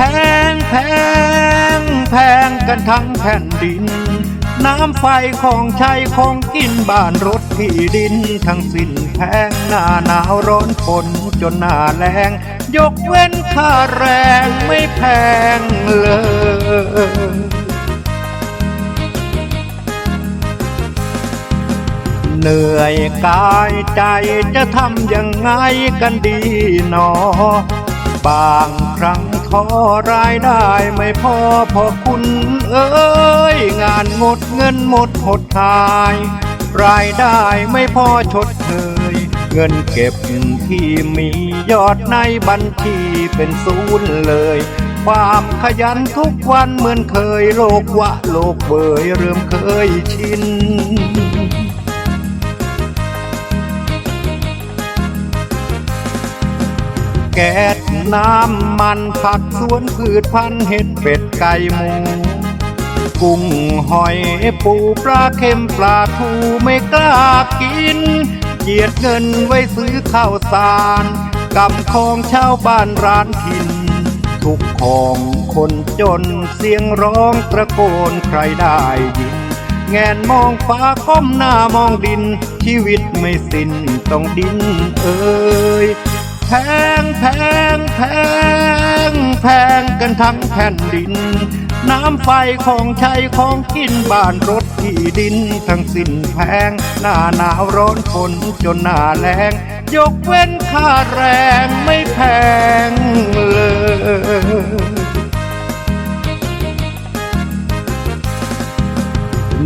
แพงแพงแพงกันทั้งแผ่นดิน น้ำไฟของใช้ของกินบ้านรถที่ดิน ทั้งสิ้นแพงหน้าหนาวร้อนฝนจนหน้าแรงยกเว้นค่าแรงไม่แพงเลยเหนื่อยกายใจจะทำยังไงกันดีหนอบางครั้ง ท้อรายได้ไม่พอพอคุณเอ้ย งานงดเงินหมดหดหาย รายได้ไม่พอชดเชยเงินเก็บที่มียอดในบัญชีเป็นศูนย์เลย ความขยันทุกวันเหมือนเคยโลกวะโลกเบยเริ่มเคยชิน แก๊สน้ำมันผักสวนพืชพันธุ์เห็ดเป็ดไก่หมู กุ้งหอยปูปลาเค็มปลาทูไม่กล้ากินเกียดเงินไว้ซื้อข้าวสารกำของชาวบ้านร้านถิ่นทุกของคนจนเสียงร้องตะโกนใครได้ยินแงนมองฟ้าก้มหน้ามองดิน ชีวิตไม่สิ้นต้องดิ้นเอ่ย แพงแพงแพงแพงกันทั้งแผ่นดิน น้ำไฟของใช้ของกินบ้านรถที่ดินทั้งสิ้นแพง หน้าหนาวร้อนฝนจนหน้าแรงยกเว้นค่าแรงไม่แพงเลย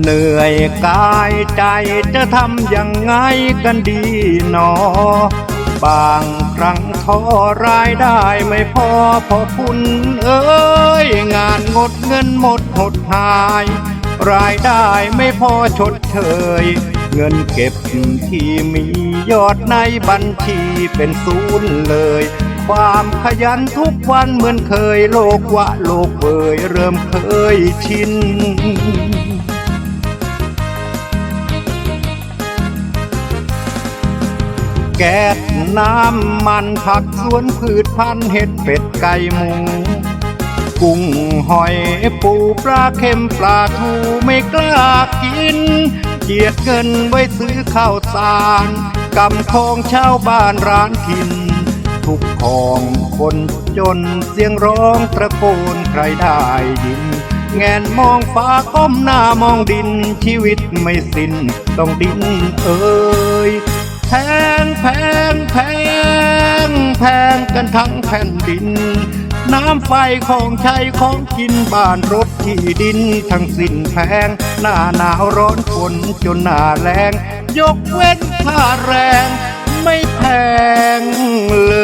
เหนื่อยกายใจจะทำยังไงกันดีหนอ บางครั้งท้อรายได้ไม่พอพอคุณเอ้ย งานงดเงินหมดหดหาย รายได้ไม่พอชดเชย เงินเก็บที่มียอดในบัญชีเป็นศูนย์เลย ความขยันทุกวันเหมือนเคยโลกวะโลกเบยเริ่มเคยชิน แก๊สน้ำมันผักสวนพืชพันธุ์เห็ดเป็ดไก่หมู กุ้งหอยปูปลาเค็มปลาทูไม่กล้ากินเกียดเงินไว้ซื้อข้าวสารกำของชาวบ้านร้านถิ่นทุกของคนจนเสียงร้องตะโกนใครได้ยินแงนมองฟ้าก้มหน้ามองดินชีวิตไม่สิ้นต้องดิ้นเอ่ย พงแพงแพงแพงกันทั้งแผ่นดิน น้ำไฟของใช้ของกินบ้านรถที่ดินทั้งสิ้นแพง หน้าหนาวร้อนฝนจนหน้าแรง ยกเว้นค่าแรงไม่แพงเล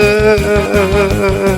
ย